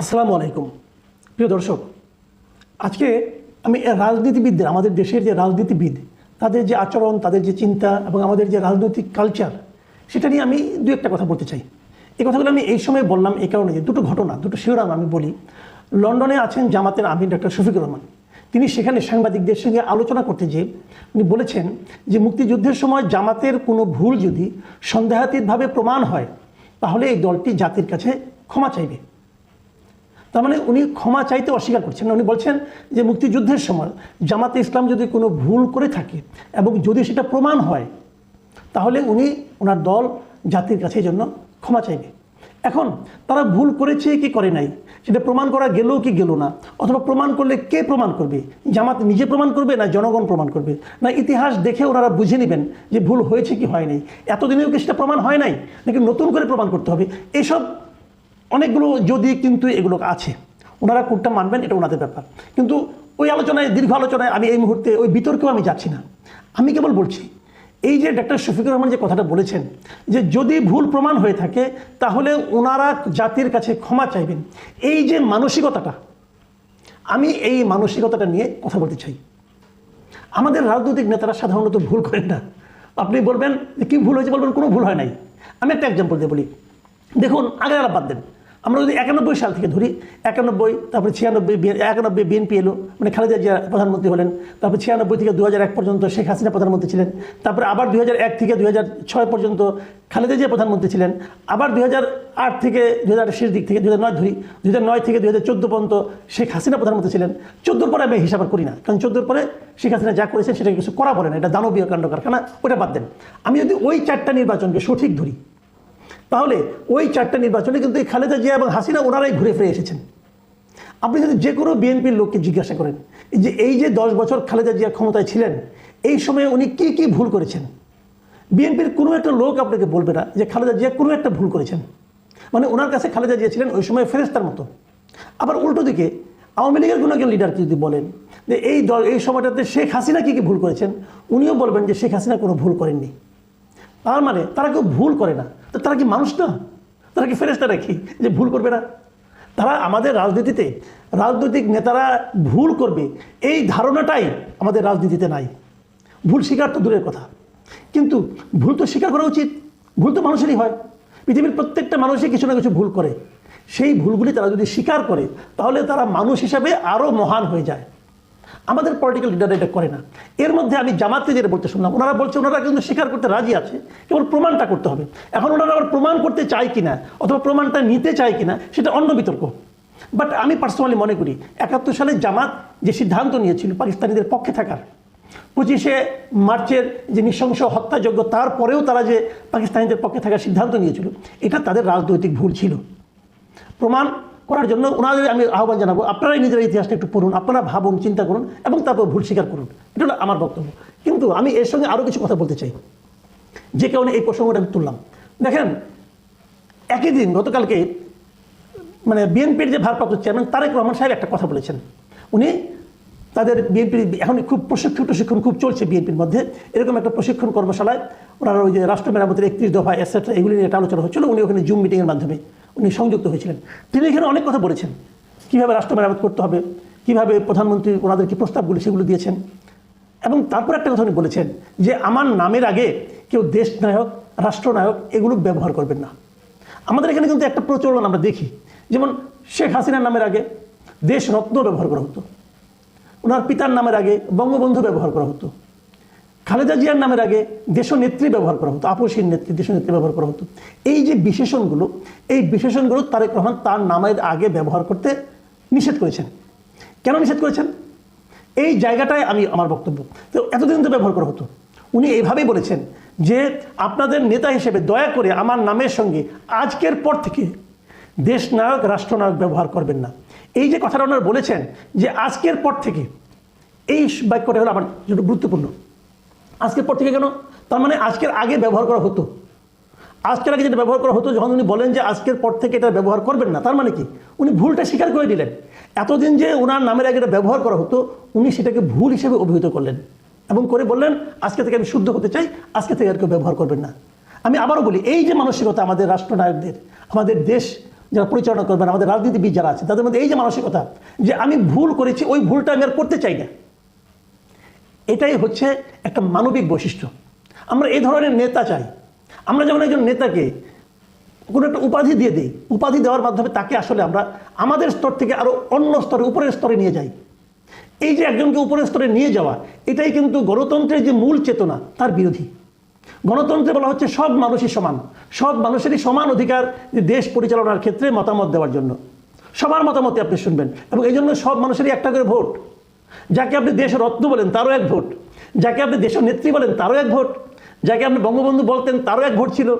আসসালামু আলাইকুম। প্রিয় দর্শক, আজকে আমি রাজনীতিবিদদের, আমাদের দেশের যে রাজনীতিবিদ, তাদের যে আচরণ, তাদের যে চিন্তা এবং আমাদের যে রাজনৈতিক কালচার সেটা নিয়ে আমি দু একটা কথা বলতে চাই। এই কথাগুলো আমি এই সময় বললাম এই কারণে যে দুটো ঘটনা, দুটো শিরোনাম আমি বলি। লন্ডনে আছেন জামাতের আমির ডক্টর শফিকুর রহমান। তিনি সেখানে সাংবাদিকদের সঙ্গে আলোচনা করতে যেয়ে উনি বলেছেন যে মুক্তিযুদ্ধের সময় জামাতের কোনো ভুল যদি সন্দেহাতীতভাবে প্রমাণ হয়, তাহলে এই দলটি জাতির কাছে ক্ষমা চাইবে। তার মানে উনি ক্ষমা চাইতে অস্বীকার করছেন না। উনি বলছেন যে মুক্তিযুদ্ধের সময় জামাতে ইসলাম যদি কোনো ভুল করে থাকে এবং যদি সেটা প্রমাণ হয়, তাহলে উনি ওনার দল জাতির কাছে জন্য ক্ষমা চাইবে। এখন তারা ভুল করেছে কি করে নাই? সেটা প্রমাণ করা গেলেও কি গেল না? অথবা প্রমাণ করলে কে প্রমাণ করবে? জামাত নিজে প্রমাণ করবে না জনগণ প্রমাণ করবে? না ইতিহাস দেখে ওনারা বুঝে নেবেন যে ভুল হয়েছে কি হয় নাই? এতদিনেও কি সেটা প্রমাণ হয় নাই? নাকি নতুন করে প্রমাণ করতে হবে? এইসব অনেকগুলো যদি কিন্তু এগুলো আছে, ওনারা কোনটা মানবেন, এটা ওনাদের ব্যাপার। কিন্তু ওই আলোচনায়, দীর্ঘ আলোচনায় আমি এই মুহূর্তে ওই বিতর্কেও আমি যাচ্ছি না। আমি কেবল বলছি, এই যে ডক্টর শফিকুর রহমান যে কথাটা বলেছেন, যে যদি ভুল প্রমাণ হয়ে থাকে, তাহলে ওনারা জাতির কাছে ক্ষমা চাইবেন। এই যে মানসিকতাটা, আমি এই মানসিকতাটা নিয়ে কথা বলতে চাই। আমাদের রাজনৈতিক নেতারা সাধারণত ভুল করেন না। আপনি বলবেন কি ভুল হয়েছে বলবেন কোনো ভুল হয় নাই। আমি একটা এক্সাম্পল দিয়ে বলি। দেখুন আগে আর বাদ দেন। আমরা যদি একানব্বই সাল থেকে ধরি, একানব্বই, তারপরে ছিয়ানব্বই একানব্বই বিএনপি এলো মানে খালেদা জিয়া প্রধানমন্ত্রী হলেন, তারপর ছিয়ানব্বই থেকে দু এক পর্যন্ত শেখ হাসিনা প্রধানমন্ত্রী ছিলেন, তারপরে আবার দুই এক থেকে দুই ছয় পর্যন্ত খালেদা জিয়া প্রধানমন্ত্রী ছিলেন, আবার দুই আট থেকে দু হাজার শেষ দিক থেকে দু নয় ধরি, দুই নয় থেকে দু চোদ্দ পর্যন্ত শেখ হাসিনা প্রধানমন্ত্রী ছিলেন, চোদ্দোর পরে আমি হিসাব করি না, কারণ চোদ্দোর পরে শেখ হাসিনা যা করেছেন সেটা কিছু করা বলে না, এটা দানবীয় কাণ্ড কারখানা ওটা বাদ দেন। আমি যদি ওই চারটা নির্বাচনকে সঠিক ধরি তাহলে ওই চারটা নির্বাচনে কিন্তু এই খালেদা জিয়া এবং হাসিনা ওনারাই ঘুরে ফিরে এসেছেন। আপনি যদি যে কোনো বিএনপির লোককে জিজ্ঞাসা করেন যে এই যে দশ বছর খালেদা জিয়া ক্ষমতায় ছিলেন, এই সময়ে উনি কি কি ভুল করেছেন? বিএনপির কোনো একটা লোক আপনাকে বলবে না যে খালেদা জিয়া কোনো একটা ভুল করেছেন। মানে ওনার কাছে খালেদা জিয়া ছিলেন ওই সময় ফেরেস্তার মতো। আবার উল্টো দিকে আওয়ামী লীগের কোনো একজন লিডারকে যদি বলেন যে এই দল, এই সময়টাতে শেখ হাসিনা কী কী ভুল করেছেন, উনিও বলবেন যে শেখ হাসিনা কোনো ভুল করেননি। তার মানে তারা কেউ ভুল করে না। তো তারা কি মানুষ না? তারা কি ফেরেস্তা রাখি যে ভুল করবে না? তারা আমাদের রাজনীতিতে, রাজনৈতিক নেতারা ভুল করবে। এই ধারণাটাই আমাদের রাজনীতিতে নাই। ভুল স্বীকার তো দূরের কথা। কিন্তু ভুল তো স্বীকার করা উচিত। ভুল তো মানুষেরই হয়। পৃথিবীর প্রত্যেকটা মানুষই কিছু না কিছু ভুল করে। সেই ভুলগুলি তারা যদি স্বীকার করে, তাহলে তারা মানুষ হিসাবে আরও মহান হয়ে যায়। আমাদের পলিটিক্যাল লিডার এটা করে না। এর মধ্যে আমি জামাতকে বলতে শুনলাম, ওনারা বলছে ওনারা কিন্তু স্বীকার করতে রাজি আছে, কেবল প্রমাণটা করতে হবে। এখন ওনারা আবার প্রমাণ করতে চায় কিনা অথবা প্রমাণটা নিতে চায় কিনা, সেটা অন্য বিতর্ক। বাট আমি পার্সোনালি মনে করি, একাত্তর সালে জামাত যে সিদ্ধান্ত নিয়েছিল পাকিস্তানিদের পক্ষে থাকার, পঁচিশে মার্চের যে নৃশংস হত্যাযোগ্য তারপরেও তারা যে পাকিস্তানিদের পক্ষে থাকার সিদ্ধান্ত নিয়েছিল, এটা তাদের রাজনৈতিক ভুল ছিল। প্রমাণ করার জন্য ওনাদের আমি আহ্বান জানাব, আপনারাই নিজের ইতিহাসটা একটু পড়ুন, আপনারা ভাবুন, চিন্তা করুন, এবং তারপর ভুল স্বীকার করুন। এটা আমার বক্তব্য। কিন্তু আমি এর সঙ্গে আরও কিছু কথা বলতে চাই। যে কারণে এই প্রসঙ্গটা আমি তুললাম। দেখেন, একই দিন গতকালকে মানে বিএনপির যে ভারপ্রাপ্ত চেয়ারম্যান তারেক রহমান সাহেব একটা কথা বলেছেন। উনি তাদের বিএনপির এখন খুব প্রশিক্ষণ প্রশিক্ষণ খুব চলছে বিএনপির মধ্যে। এরকম একটা প্রশিক্ষণ কর্মশালায় ওনারা ওই যে রাষ্ট্র মেরামতের একত্রিশ দফা এসেট্রা এগুলি নিয়ে একটা আলোচনা হচ্ছিল। উনি ওখানে জুম মিটিংয়ের মাধ্যমে উনি সংযুক্ত হয়েছিলেন। তিনি এখানে অনেক কথা বলেছেন। কীভাবে রাষ্ট্র মেরামত করতে হবে, কীভাবে প্রধানমন্ত্রী ওনাদের কি প্রস্তাবগুলি সেগুলো দিয়েছেন। এবং তারপর একটা কথা উনি বলেছেন যে, আমার নামের আগে কেউ দেশ নায়ক রাষ্ট্রনায়ক এগুলো ব্যবহার করবেন না। আমাদের এখানে কিন্তু একটা প্রচলন আমরা দেখি। যেমন শেখ হাসিনার নামের আগে দেশ রত্ন ব্যবহার করা হতো। ওনার পিতার নামের আগে বঙ্গবন্ধু ব্যবহার করা হতো। খালেদা জিয়ার নামের আগে দেশনেত্রী ব্যবহার করা হতো আপসীর নেত্রী, দেশনেত্রী ব্যবহার করা হতো। এই যে বিশেষণগুলো, এই বিশেষণগুলো তারেক রহমান তার নামের আগে ব্যবহার করতে নিষেধ করেছেন। কেন নিষেধ করেছেন? এই জায়গাটায় আমি আমার বক্তব্য। তো এতদিন তো ব্যবহার করা হতো। উনি এইভাবেই বলেছেন যে আপনাদের নেতা হিসেবে দয়া করে আমার নামের সঙ্গে আজকের পর থেকে দেশ নায়ক রাষ্ট্রনায়ক ব্যবহার করবেন না। এই যে কথাটা ওনারা বলেছেন যে আজকের পর থেকে, এই বাক্যটা হলো আমার জন্য গুরুত্বপূর্ণ। আজকের পর থেকে কেন? তার মানে আজকের আগে ব্যবহার করা হতো। আজকের আগে যেটা ব্যবহার করা হতো, যখন উনি বলেন যে আজকের পর থেকে এটা ব্যবহার করবেন না, তার মানে কি? উনি ভুলটা স্বীকার করে দিলেন। এতদিন যে ওনার নামের আগে এটা ব্যবহার করা হতো, উনি সেটাকে ভুল হিসেবে অভিহিত করলেন এবং করে বললেন, আজকে থেকে আমি শুদ্ধ হতে চাই, আজকে থেকে আর কেউ ব্যবহার করবেন না। আমি আবারও বলি, এই যে মানসিকতা আমাদের রাষ্ট্রনায়কদের, আমাদের দেশ যারা পরিচালনা করবেন, আমাদের রাজনীতিবিদ যারা আছে, তাদের মধ্যে এই যে মানসিকতা যে আমি ভুল করেছি, ওই ভুলটা আমি আর করতে চাই না। এটাই হচ্ছে একটা মানবিক বৈশিষ্ট্য। আমরা এই ধরনের নেতা চাই। আমরা যেমন একজন নেতাকে কোনো একটা উপাধি দিয়ে দিই, উপাধি দেওয়ার মাধ্যমে তাকে আসলে আমরা আমাদের স্তর থেকে আরও অন্য স্তরে, উপরের স্তরে নিয়ে যাই। এই যে একজনকে উপরের স্তরে নিয়ে যাওয়া, এটাই কিন্তু গণতন্ত্রের যে মূল চেতনা, তার বিরোধী। গণতন্ত্রে বলা হচ্ছে সব মানুষই সমান। সব মানুষেরই সমান অধিকার দেশ পরিচালনার ক্ষেত্রে মতামত দেওয়ার জন্য। সবার মতামতে আপনি শুনবেন এবং এই জন্য সব মানুষেরই একটা করে ভোট। যাকে আপনি দেশের রত্ন বলেন, তারও এক ভোট। যাকে আপনি দেশের নেত্রী বলেন, তারও এক ভোট। যাকে আপনি বঙ্গবন্ধু বলতেন, তারও এক ভোট ছিল।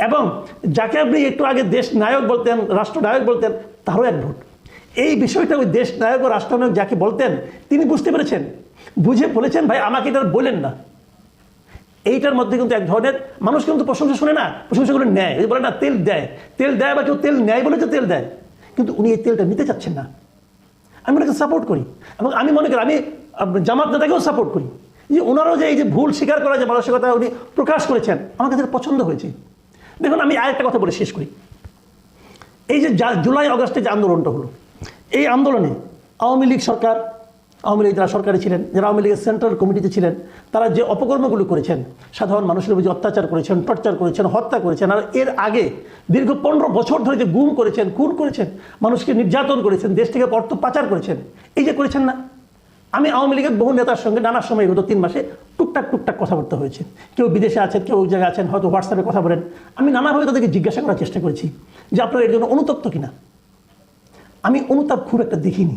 এবং যাকে আপনি একটু আগে দেশ নায়ক বলতেন, রাষ্ট্রনায়ক বলতেন, তারও এক ভোট। এই বিষয়টা ওই দেশ নায়ক ও রাষ্ট্রনায়ক যাকে বলতেন, তিনি বুঝতে পেরেছেন। বুঝে বলেছেন ভাই, আমাকে এটা বলেন না। এইটার মধ্যে কিন্তু এক ধরনের, মানুষ কিন্তু প্রশংসা শুনে না প্রশংসাগুলো নেয়। এই বলে না, তেল দেয়। তেল দেয় বা কেউ তেল নেয় বলে যে তেল দেয়। কিন্তু উনি এই তেলটা নিতে চাচ্ছেন না। আমি ওনাকে সাপোর্ট করি। এবং আমি মনে করি, আমি জামাত নেতাকেও সাপোর্ট করি। যে ওনারও যে এই যে ভুল স্বীকার করা যে মানসিকতা উনি প্রকাশ করেছেন, আমার কাছে পছন্দ হয়েছে। দেখুন, আমি আর একটা কথা বলে শেষ করি। এই যে, জুলাই, অগস্টে যে আন্দোলনটা হলো, এই আন্দোলনে আওয়ামী লীগ সরকার আওয়ামী লীগ যারা সরকারে ছিলেন, যারা আওয়ামী লীগের সেন্ট্রাল কমিটিতে ছিলেন, তারা যে অপকর্মগুলো করেছেন, সাধারণ মানুষের উপর যে অত্যাচার করেছেন, টর্চার করেছেন, হত্যা করেছেন, আর এর আগে দীর্ঘ পনেরো বছর ধরে যে গুম করেছেন, খুন করেছেন, মানুষকে নির্যাতন করেছেন, দেশ থেকে অর্থ পাচার করেছেন, এই যে করেছেন না। আমি আওয়ামী লীগের বহু নেতার সঙ্গে নানা সময় গত তিন মাসে টুকটাক টুকটাক কথাবার্তা হয়েছে। কেউ বিদেশে আছেন, কেউ ওই জায়গায় আছেন, হয়তো হোয়াটসঅ্যাপে কথা বলেন। আমি নানাভাবে তাদেরকে জিজ্ঞাসা করার চেষ্টা করেছি যে আপনারা এর জন্য অনুতপ্ত কিনা? আমি অনুতাপ খুব একটা দেখিনি।